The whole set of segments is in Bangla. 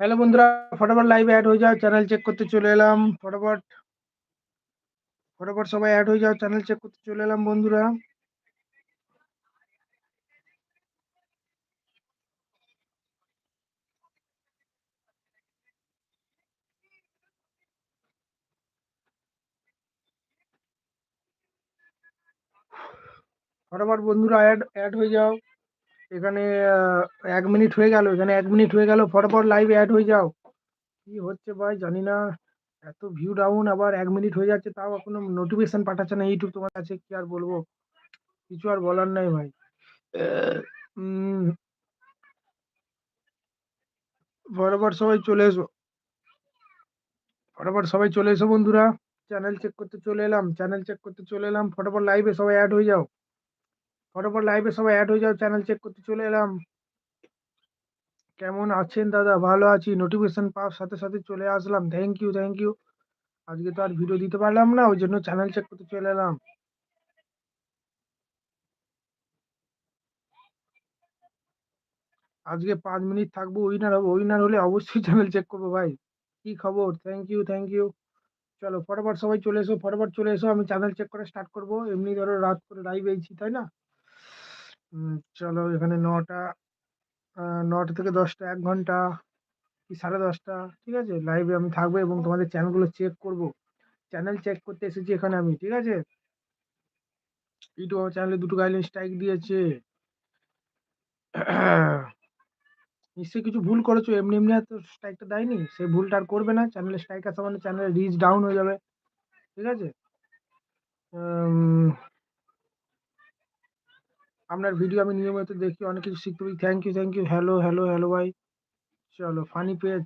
হ্যালো বন্ধুরা ফটাফট লাইভে অ্যাড হয়ে যাও চ্যানেল চেক করতে চলে এলাম ফটাফট ফটাফট সবাই অ্যাড হয়ে যাও চ্যানেল চেক করতে চলে এলাম বন্ধুরা ফটাফট বন্ধুরা অ্যাড অ্যাড হয়ে যাও এখানে এক মিনিট হয়ে গেল, এখানে এক মিনিট হয়ে গেল, ফটাফট লাইভে অ্যাড হয়ে যাও। কি হচ্ছে ভাই, জানি না, এত ভিউ ডাউন আবার এক মিনিট হয়ে যাচ্ছে, তাও এখনও নোটিফিকেশন পাঠাচ্ছে না ইউটিউব তোমার কাছে, কি আর বলব? কিছু আর বলার নাই ভাই। ফটাফট সবাই চলে এসো। ফটাফট সবাই চলে এসো বন্ধুরা চ্যানেল চেক করতে চলে এলাম চ্যানেল চেক করতে চলে এলাম, ফটাফট লাইভে সবাই অ্যাড হয়ে যাও। ফটাফট লাইভে সবাই অ্যাড হয়ে যাও চ্যানেল চেক করতে চলে এলাম। কেমন আছেন দাদা? ভালো আছি। নোটিফিকেশন পাওয়ার সাথে সাথে চলে আসলাম। থ্যাংক ইউ থ্যাংক ইউ আজকে তো আর ভিডিও দিতে পারলাম না, ওই জন্য চ্যানেল চেক করতে চলে এলাম। আজকে পাঁচ মিনিট থাকব উইনার হব। উইনার হলে অবশ্যই চ্যানেল চেক করব ভাই। কি খবর? থ্যাংক ইউ থ্যাংক ইউ চলো, ফটাফট সবাই চলে এসো, ফটাফট চলে এসো। আমি চ্যানেল চেক করে স্টার্ট করব। এমনি ধরো রাত করে লাইভ এইছি তাই না? চলো এখানে নটা নটা থেকে দশটা, এক ঘণ্টা কি সাড়ে দশটা, ঠিক আছে? লাইভে আমি থাকব এবং তোমাদের চ্যানেলগুলো চেক করব। চ্যানেল চেক করতে এসেছি এখানে আমি, ঠিক আছে? ইউটিউব চ্যানেলে দুটো গাইডলাইন স্ট্রাইক দিয়েছে। নিশ্চয়ই কিছু ভুল করেছ, এমনি এমনি আর তো স্ট্রাইকটা দেয়নি। সেই ভুলটা আর করবে না চ্যানেলে স্ট্রাইক আসা মানে চ্যানেলের রিচ ডাউন হয়ে যাবে, ঠিক আছে? আপনার ভিডিও আমি নিয়মিত দেখি, অনেক কিছু শিখতে পারি। Thank you thank you hello hello hello ভাই চলো ফানি পেজ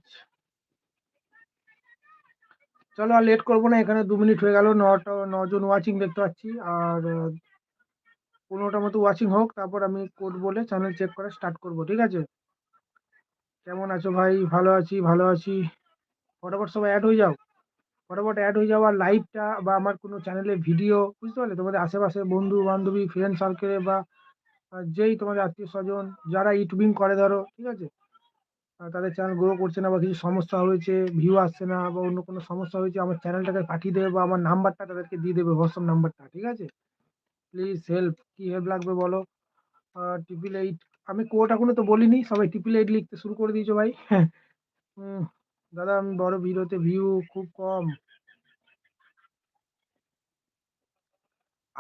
চলো, আর লেট করব না, এখানে দু মিনিট হয়ে গেল, নটা, নজন ওয়াচিং দেখতে পাচ্ছি, আর পনেরোটা মতো ওয়াচিং হোক, তারপর আমি কোড বলে চ্যানেল চেক করা স্টার্ট করব, ঠিক আছে? কেমন আছো ভাই? ভালো আছি ভালো আছি। ফটাফট সবাই অ্যাড হয়ে যাও। ফটাফট অ্যাড হয়ে যাও, আর লাইভটা বা আমার কোনো চ্যানেলে ভিডিও বুঝতে পারলে? তোমাদের আশেপাশে বন্ধু বান্ধবী ফ্রেন্ড সার্কেলে বা যেই তোমাদের আত্মীয় স্বজন যারা ইউটিউবিং করে ধরো, ঠিক আছে? তাদের চ্যানেল গ্রো করছে না বা কিছু সমস্যা হয়েছে ভিউ আসছে না বা অন্য কোনো সমস্যা হয়েছে, আমার চ্যানেলটাকে পাঠিয়ে দেবে বা আমার নাম্বারটা তাদেরকে দিয়ে দেবে হোয়াটসঅ্যাপ নাম্বারটা ঠিক আছে? প্লিজ হেল্প কী হেল্প লাগবে বলো? ট্রিপল এইট আমি কোটা কোনো তো বলিনি, সবাই ট্রিপল এইট লিখতে শুরু করে দিয়েছ ভাই। দাদা, আমি বড় ভিডিওতে ভিউ খুব কম।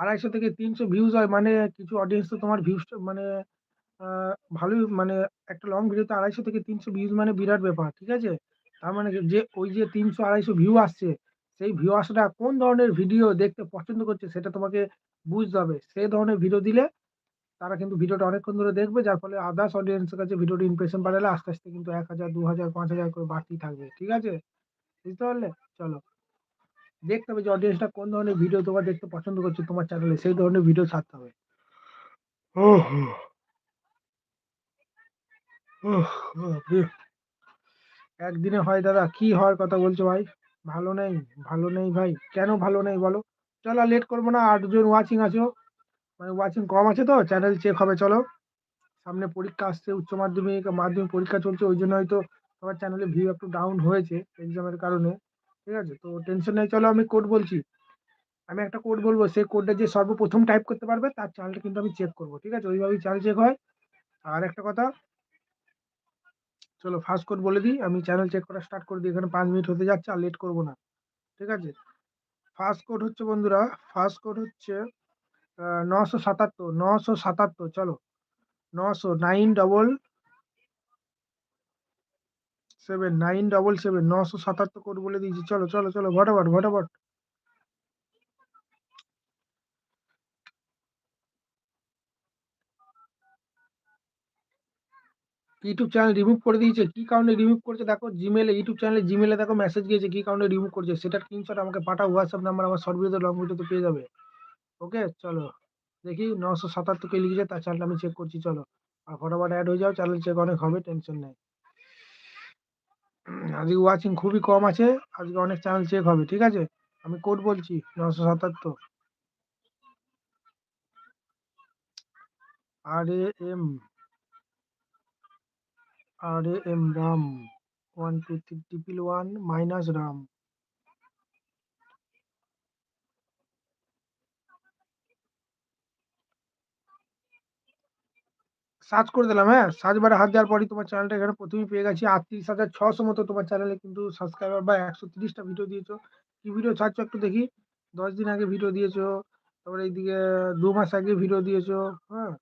আড়াইশো থেকে তিনশো ভিউজ হয় মানে কিছু অডিয়েন্স তো তোমার ভিউজ মানে ভালোই মানে একটা লং ভিডিওতে আড়াইশো থেকে তিনশো ভিউজ মানে বিরাট ব্যাপার, ঠিক আছে? তার মানে যে- ওই যে তিনশো আড়াইশো ভিউ আসছে, সেই ভিউ আসাটা কোন ধরনের ভিডিও দেখতে পছন্দ করছে সেটা তোমাকে বুঝতে হবে। সেই ধরনের ভিডিও দিলে তারা কিন্তু ভিডিওটা অনেকক্ষণ ধরে দেখবে, যার ফলে আদার্স অডিয়েন্সের কাছে ভিডিওটি ইমপ্রেশন বাড়ালে আস্তে আস্তে কিন্তু এক হাজার, দু হাজার, পাঁচ হাজার করে বাড়তেই থাকবে, ঠিক আছে? বুঝতে পারলে? চলো। দেখতে হবে যে অডিয়েন্সটা কোন ধরনের ভিডিও তোমার দেখতে পছন্দ করছে, তোমার চ্যানেলে সেই ধরনের ভিডিও ছাড়তে হবে। একদিনে হয় দাদা, কি হওয়ার কথা বলছো ভাই? ভালো নেই ভালো নেই ভাই। কেন ভালো নেই বলো? চলো লেট করব না, আটজন ওয়াচিং আছো মানে ওয়াচিং কম আছে তো চ্যানেল চেক হবে, চলো। সামনে পরীক্ষা আসছে, উচ্চ মাধ্যমিক মাধ্যমিক পরীক্ষা চলছে, ওই জন্য হয়তো তোমার চ্যানেলে ভিউ একটু ডাউন হয়েছে এক্সামের কারণে। ঠিক আছে? তো টেনশন নেই, চলো আমি কোড বলছি। আমি একটা কোড বলব, সেই কোডটা যে সর্বপ্রথম টাইপ করতে পারবে, তার চ্যানেলটা কিন্তু আমি চেক করব, ঠিক আছে? ওইভাবেই চ্যানেল চেক হয়। আর একটা কথা, চলো ফার্স্ট কোড বলে দিই, আমি চ্যানেল চেক করা স্টার্ট করে দিই, এখানে পাঁচ মিনিট হতে যাচ্ছে আর লেট করব না, ঠিক আছে? ফার্স্ট কোড হচ্ছে বন্ধুরা ফার্স্ট কোড হচ্ছে নশো সাতাত্তর নশো সাতাত্তর, চলো। নশো nine double seven nine double seven নশো সাতাত্তর কোড বলে দিয়েছি। চলো চলো চলো ভটাভট ভটাভট ইউটিউব চ্যানেল রিমুভ করে দিয়েছে। কি কারণে রিমুভ করছে? দেখো জিমেলে ইউটিউব চ্যানেলে জিমেলে দেখো মেসেজ গিয়েছে, কি কারণে রিমুভ করছে? সেটার স্ক্রিনশট আমাকে পাঠাও হোয়াটসঅ্যাপ নাম্বার আমার শর্ট ভিডিওতে লং ভিডিওতে পেয়ে যাবে। ওকে চলো। দেখি, নশো সাতাত্তর কে লিখেছে, তার চ্যানেলটা আমি চেক করছি, চলো। আর ফটাফট অ্যাড হয়ে যাও চ্যানেল চেক অনেক হবে টেনশন নেই। আজকে ওয়াচিং খুবই কম আছে, আজকে অনেক চ্যানেল চেক হবে, ঠিক আছে? আমি কোড বলছি নশো সাতাত্তর। R A M R A M Ram one two three triple one minus Ram search করে দিলাম হ্যাঁ? সার্চ বারে হাত দেওয়ার পরই তোমার চ্যানেলটা এখানে প্রথমেই পেয়ে গেছি। আটত্রিশ হাজার ছশো মতো তোমার চ্যানেলে কিন্তু সাবস্ক্রাইবার বা একশো তিরিশটা ভিডিও দিয়েছ। কি ভিডিও ছাড়ছো একটু দেখি? দশ দিন আগে ভিডিও দিয়েছ, তারপরে এইদিকে দু মাস আগে ভিডিও দিয়েছ হ্যাঁ?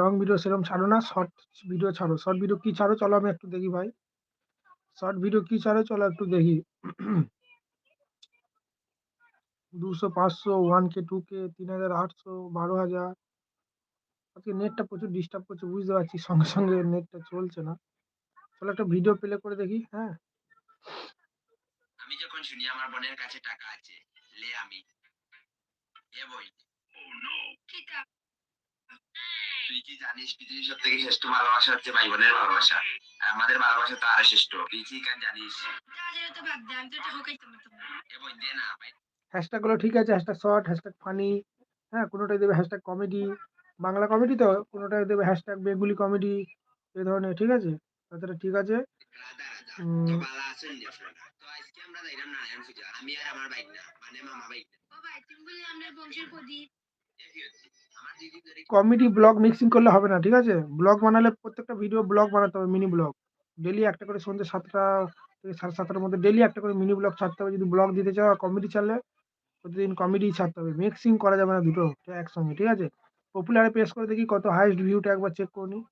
লং ভিডিও সেরকম ছাড়ো না শর্ট ভিডিও ছাড়ো। শর্ট ভিডিও কী ছাড়ো? চলো আমি একটু দেখি ভাই। শর্ট ভিডিও কী ছাড়ো? চলো একটু দেখি। দুশো পাঁচশো ওয়ান কে টু কে তিন হাজার আটশো, বারো হাজার। আজকে নেটটা প্রচুর ডিস্টার্ব করছে বুঝতে পারছি। সঙ্গে সঙ্গে নেটটা চলছে না। চলো একটা ভিডিও প্লে করে দেখি হ্যাঁ? আমি যখন শুনি আমার বোনের কাছে টাকা আছে লে আমি। এ বই। তুই কি জানিস পৃথিবীর সব থেকে শ্রেষ্ঠ ভালোবাসা হচ্ছে ভাই বোনের ভালোবাসা? আর আমাদের ভালোবাসা তো আরও শ্রেষ্ঠ। তুই কি কান জানিস? না ভাই। হ্যাশট্যাগুলো ঠিক আছে হ্যাশট্যাগ শর্ট হ্যাশট্যাগ ফানি হ্যাঁ কোনোটাই দেবে হ্যাশট্যাগ কমেডি বাংলা কমেডি তো কোনোটাই দেবে হ্যাশট্যাগ বেঙ্গুলি কমেডি এ ধরনের, ঠিক আছে? তাছাড়া ঠিক আছে। কমেডি ব্লগ মিক্সিং করলে হবে না, ঠিক আছে? ব্লগ বানালে প্রত্যেকটা ভিডিও ব্লগ বানাতে হবে মিনি ব্লগ ডেলি একটা করে সন্ধ্যে সাতটা থেকে সাড়ে সাতটার মধ্যে ডেলি একটা করে মিনি ব্লগ ছাড়তে হবে। যদি ব্লগ দিতে চাও কমেডি ছাড়লে প্রতিদিন কমেডি ছাড়তে হবে। মিক্সিং করা যাবে না দুটো একসঙ্গে, ঠিক আছে? পপুলারে প্রেস করে দেখি কত হাইস্ট ভিউটা একবার চেক করে নিই।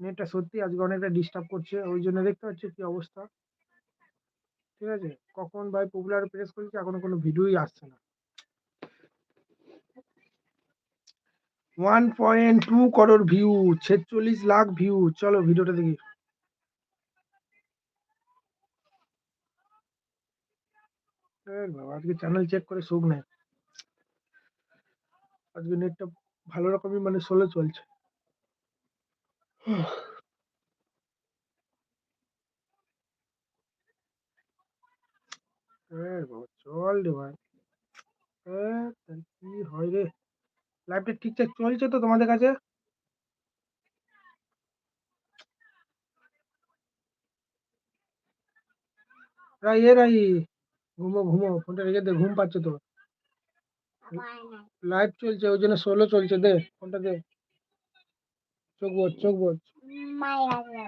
নেটটা সত্যি আজকে অনেকটা ডিস্টার্ব করছে, ওই জন্য দেখতে পাচ্ছি কি অবস্থা। ঠিক আছে? কখন ভাই পপুলারে প্রেস করেছি, এখনও কোনো ভিডিওই আসছে না। One point two crore view ছেচল্লিশ লাখ ভিউ চলো ভিডিওটা দেখি। বাবা, আজকে চ্যানেল চেক করে সুখ নেই। আজকে নেটটা ভালো রকমই মানে স্লো চলছে। চল রে ভাই। কি হয় রে? লাইভটা ঠিকঠাক চলছে তো তোমাদের কাছে? রাই, এ রাই। ঘুমো ঘুমো, ফোনটা রেখে দে, ঘুম পাচ্ছে তো লাইভ চলছে ওই জন্য সোলো চলছে দে ফোনটা দে। চোখ বোঝ চোখ বোঝ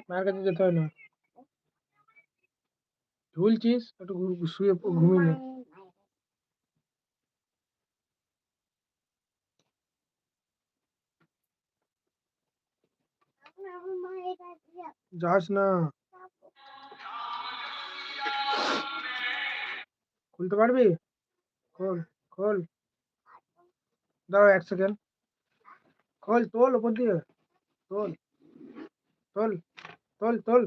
মায়ের কাছে যেতে হয় না। ঝুলছিস একটু ঘু- শুয়ে প- ঘুমিয়ে নে। যাস না। খুলতে পারবি? খোল খোল। দাঁড়াও এক সেকেন্ড খোল, তোল ওপর দিয়ে। তোল তোল তোল তোল।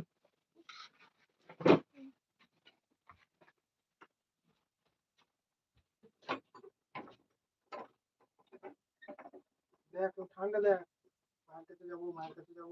দেখ ও ঠান্ডা দেখ। মায়ের কাছে যাব মায়ের কাছে যাব।